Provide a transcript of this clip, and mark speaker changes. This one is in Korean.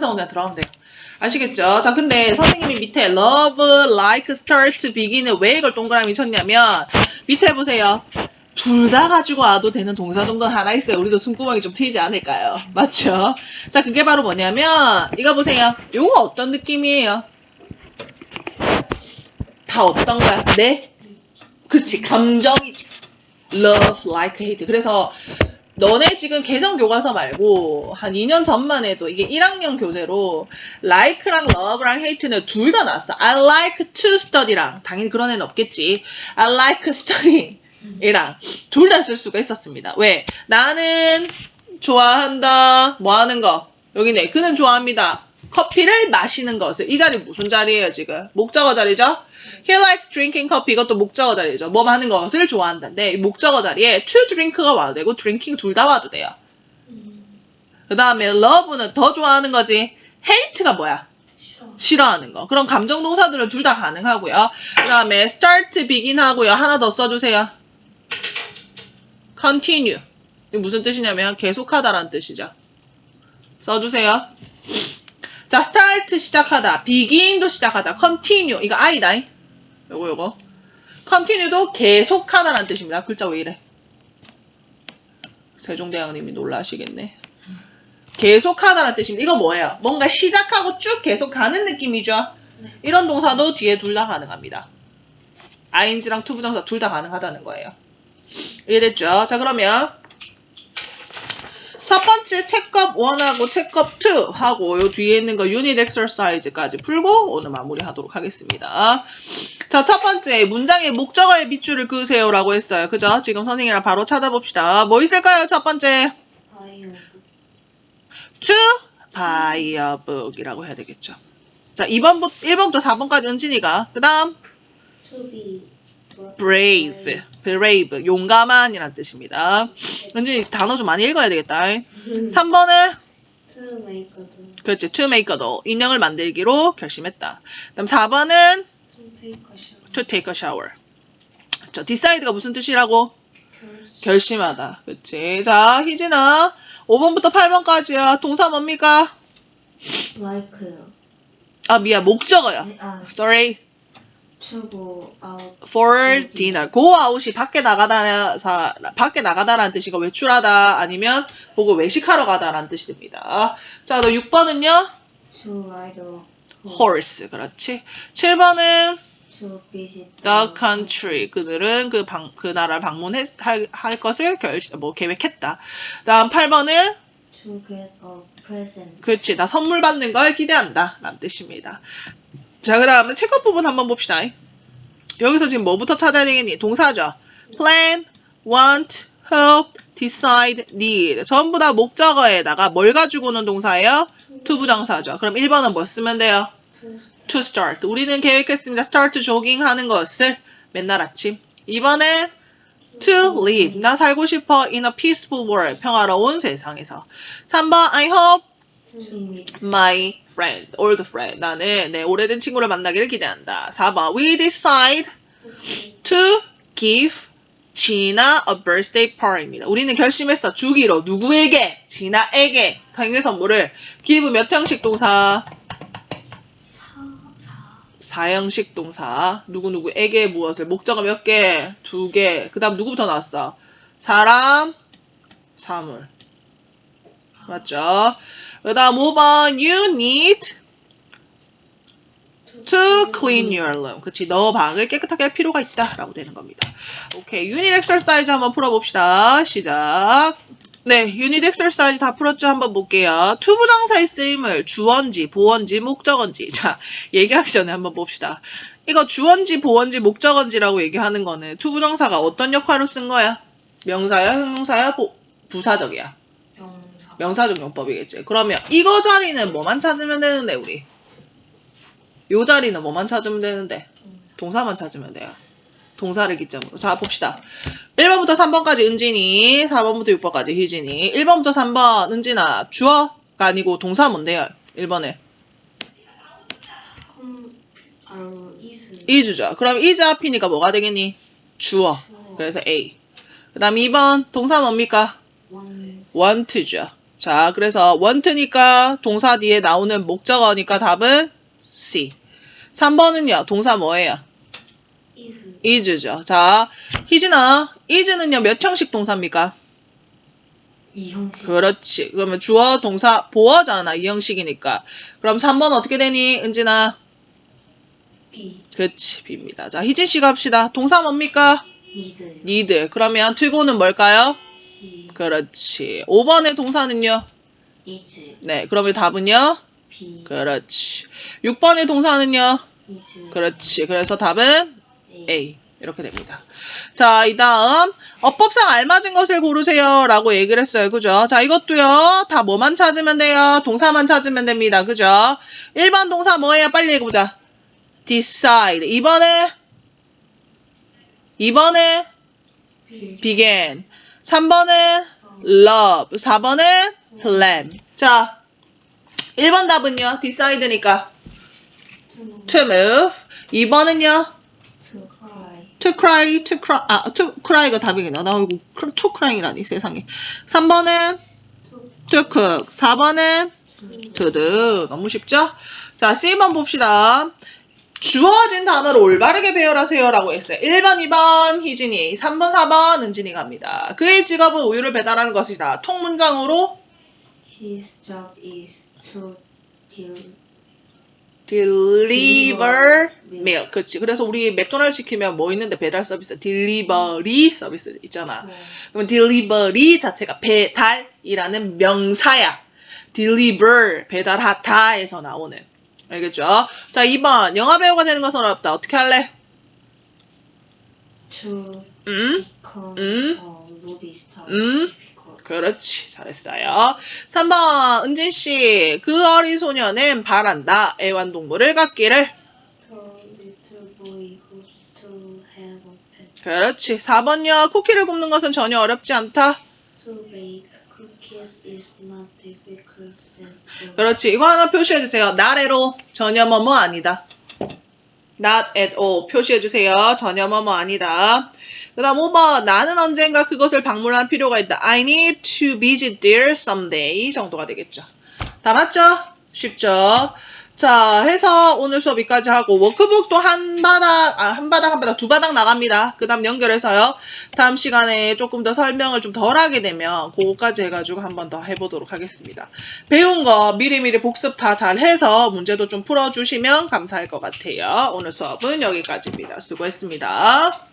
Speaker 1: 여기서 그냥 들어가면 돼요. 아시겠죠? 자, 근데 선생님이 밑에 love, like, start, begin을 왜 이걸 동그라미 쳤냐면 밑에 보세요. 둘 다 가지고 와도 되는 동사 정도는 하나 있어요. 우리도 숨구멍이 좀 트이지 않을까요? 맞죠? 자, 그게 바로 뭐냐면 이거 보세요. 요거 어떤 느낌이에요? 다 어떤 거야? 네? 그치, 감정이지. love, like, hate. 그래서 너네 지금 개정 교과서 말고 한 2년 전만 해도 이게 1학년 교재로 like랑 love랑 hate는 둘 다 나왔어. I like to study랑 당연히 그런 애는 없겠지. I like studying이랑 둘 다 쓸 수가 있었습니다. 왜? 나는 좋아한다. 뭐 하는 거? 여기네. 그는 좋아합니다. 커피를 마시는 것을. 이 자리 무슨 자리예요, 지금? 목적어 자리죠? He likes drinking coffee. 이것도 목적어 자리죠. 뭐 하는 것을 좋아한다인데, 이 목적어 자리에 to drink가 와도 되고, drinking 둘 다 와도 돼요. 그 다음에 love는 더 좋아하는 거지. hate가 뭐야?
Speaker 2: 싫어.
Speaker 1: 싫어하는 거. 그럼 감정 동사들은 둘 다 가능하고요. 그 다음에 start, begin 하고요. 하나 더 써주세요. continue. 이게 무슨 뜻이냐면 계속하다라는 뜻이죠. 써주세요. 자, start 시작하다, begin도 시작하다, continue 이거 I다. 요거 요거. continue도 계속하다라는 뜻입니다. 글자 왜 이래? 세종대왕님이 놀라시겠네. 계속하다라는 뜻입니다. 이거 뭐예요? 뭔가 시작하고 쭉 계속 가는 느낌이죠.
Speaker 2: 네.
Speaker 1: 이런 동사도 뒤에 둘 다 가능합니다. ing랑 투부정사 둘 다 가능하다는 거예요. 이해됐죠? 자 그러면 첫 번째 책업 1하고 책업 2 하고 요 뒤에 있는 거 유닛 엑서사이즈까지 풀고 오늘 마무리하도록 하겠습니다. 자, 첫 번째 문장의 목적어의 밑줄을 그으세요라고 했어요. 그죠? 지금 선생님이랑 바로 찾아봅시다. 뭐 있을까요? 첫 번째 a book이라고 해야 되겠죠. 자, 2번부터 1번부터 4번까지 은진이가 그다음
Speaker 2: To
Speaker 1: brave, brave 용감한 이란 뜻입니다. 은진이 단어 좀 많이 읽어야 되겠다. 3번은
Speaker 2: To make a do.
Speaker 1: 그렇지 to make a doll 인형을 만들기로 결심했다. 그다음 4번은
Speaker 2: To take a shower.
Speaker 1: 저 decide가 무슨 뜻이라고?
Speaker 2: 결-
Speaker 1: 결심하다. 그치. 자, 희진아. 5번부터 8번까지야. 동사 뭡니까?
Speaker 2: Like요.
Speaker 1: 아, 미안. 목적어요.
Speaker 2: 네, 아,
Speaker 1: Sorry.
Speaker 2: To go out.
Speaker 1: for dinner. go out이 밖에 나가다, 사, 밖에 나가다라는 뜻이고 외출하다 아니면 보고 외식하러 가다라는 뜻이 됩니다. 자, 너 6번은요?
Speaker 2: To ride a
Speaker 1: horse. 그렇지. 7번은
Speaker 2: To visit
Speaker 1: the country. 그들은 그 방, 그 나라를 방문할 할 것을 결, 뭐 계획했다. 다음 8번은
Speaker 2: To get a present.
Speaker 1: 그렇지. 나 선물 받는 걸 기대한다. 라는 뜻입니다. 자, 그 다음에 체크 부분 한번 봅시다. 여기서 지금 뭐부터 찾아야 되겠니? 동사죠. plan, want, hope, decide, need. 전부 다 목적어에다가 뭘 가지고 오는 동사예요? to 부정사죠. 그럼 1번은 뭐 쓰면 돼요?
Speaker 2: To start.
Speaker 1: 우리는 계획했습니다. start jogging 하는 것을 맨날 아침. 2번에 to live. 나 살고 싶어 in a peaceful world. 평화로운 세상에서. 3번 I hope. My friend, old friend. 나는 내 오래된 친구를 만나기를 기대한다. 4번 we decide to give 진아 a birthday party입니다. 우리는 결심했어. 주기로 누구에게? 진아에게 생일 선물을 give 몇 형식 동사?
Speaker 2: 사, 사.
Speaker 1: 사형식 동사. 누구누구에게 무엇을? 목적어 몇 개? 두 개. 그 다음 누구부터 나왔어? 사람, 사물. 맞죠? 그 다음 5번 You need to clean your room. 그치? 너 방을 깨끗하게 할 필요가 있다. 라고 되는 겁니다. 오케이. 유닛 엑서사이즈 한번 풀어봅시다. 시작. 네, 유닛 엑서사이즈 다 풀었죠? 한번 볼게요. 투부정사의 쓰임을 주어인지, 보어인지, 목적어인지. 자, 얘기하기 전에 한번 봅시다. 이거 주어인지, 보어인지, 목적어인지라고 얘기하는 거는 투부정사가 어떤 역할로 쓴 거야? 명사야, 형용사야, 보- 부사적이야.
Speaker 2: 명사.
Speaker 1: 명사적 용법이겠지. 그러면 이거 자리는 뭐만 찾으면 되는데 우리? 요 자리는 뭐만 찾으면 되는데?
Speaker 2: 동사.
Speaker 1: 동사만 찾으면 돼요. 동사를 기점으로. 자, 봅시다. 1번부터 3번까지 은진이, 4번부터 6번까지 희진이. 1번부터 3번 은진아, 주어가 아니고 동사 뭔데요? 1번에.
Speaker 2: 컴, 아로, 이스.
Speaker 1: 이주죠. 그럼 is 앞이니까 뭐가 되겠니? 주어.
Speaker 2: 주어.
Speaker 1: 그래서 A. 그 다음 2번 동사 뭡니까?
Speaker 2: 원.
Speaker 1: Want죠. 자, 그래서 want니까 동사 뒤에 나오는 목적어니까 답은 C. 3번은요, 동사 뭐예요?
Speaker 2: is
Speaker 1: is죠. 자, 희진아, is는요, 몇 형식 동사입니까?
Speaker 2: 이 형식
Speaker 1: 그렇지. 그러면 주어, 동사, 보어잖아. 이 형식이니까. 그럼 3번 어떻게 되니, 은진아?
Speaker 2: B
Speaker 1: 그렇지, B입니다. 자, 희진 씨가 합시다. 동사 뭡니까?
Speaker 2: need
Speaker 1: need. 그러면 to-go는 뭘까요? 그렇지. 5번의 동사는요?
Speaker 2: is
Speaker 1: 네, 그러면 답은요?
Speaker 2: B
Speaker 1: 그렇지. 6번의 동사는요?
Speaker 2: is
Speaker 1: 그렇지. 그래서 답은
Speaker 2: A
Speaker 1: A. 이렇게 됩니다. 자, 이 다음, 어법상 알맞은 것을 고르세요. 라고 얘기를 했어요. 그죠? 자, 이것도요, 다 뭐만 찾으면 돼요? 동사만 찾으면 됩니다. 그죠? 1번 동사 뭐예요? 빨리 얘기해보자. decide. 2번에, 2번에
Speaker 2: B
Speaker 1: begin. 3번에 love. 4번에 plan. 자, 1번 답은요, decide니까
Speaker 2: to
Speaker 1: move. 2번은요,
Speaker 2: to cry
Speaker 1: to cry, 아, to cry가 답이겠네. 나 이거 to cry라니 세상에. 3번은
Speaker 2: to
Speaker 1: to cook, 4번은 to do. 너무 쉽죠? 자, C번 봅시다. 주어진 단어를 올바르게 배열하세요 라고 했어요. 1번, 2번 희진이, 3번, 4번 은진이 갑니다. 그의 직업은 우유를 배달하는 것이다. 통문장으로
Speaker 2: His job is to deal
Speaker 1: deliver milk. 그렇지. 그래서 우리 맥도날드 시키면 뭐 있는데 배달 서비스, delivery 서비스 있잖아. 그럼 delivery 자체가 배달이라는 명사야. deliver 배달하다에서 나오는. 알겠죠? 자, 2번 영화 배우가 되는 것은 어렵다. 어떻게 할래?
Speaker 2: to
Speaker 1: 음?
Speaker 2: become
Speaker 1: 음?
Speaker 2: a movie star
Speaker 1: 음?
Speaker 2: difficult.
Speaker 1: 그렇지. 잘했어요. 3번 은진 씨. 그 어린 소녀는 바란다. 애완동물을 갖기를.
Speaker 2: The little boy hopes to have a pet.
Speaker 1: 그렇지. 4번요. 쿠키를 굽는 것은 전혀 어렵지 않다.
Speaker 2: To
Speaker 1: 그렇지. 이거 하나 표시해 주세요. 나래로 전혀 뭐뭐 아니다. not at all 표시해 주세요. 전혀 뭐뭐 아니다. 그 다음 5번 나는 언젠가 그것을 방문할 필요가 있다. I need to visit there someday 정도가 되겠죠. 다 맞죠? 쉽죠? 자, 해서 오늘 수업 여기까지 하고 워크북도 한 바닥, 아, 한 바닥, 한 바닥, 두 바닥 나갑니다. 그 다음 연결해서요. 다음 시간에 조금 더 설명을 좀 덜 하게 되면 그거까지 해가지고 한 번 더 해보도록 하겠습니다. 배운 거 미리미리 복습 다 잘 해서 문제도 좀 풀어주시면 감사할 것 같아요. 오늘 수업은 여기까지입니다. 수고했습니다.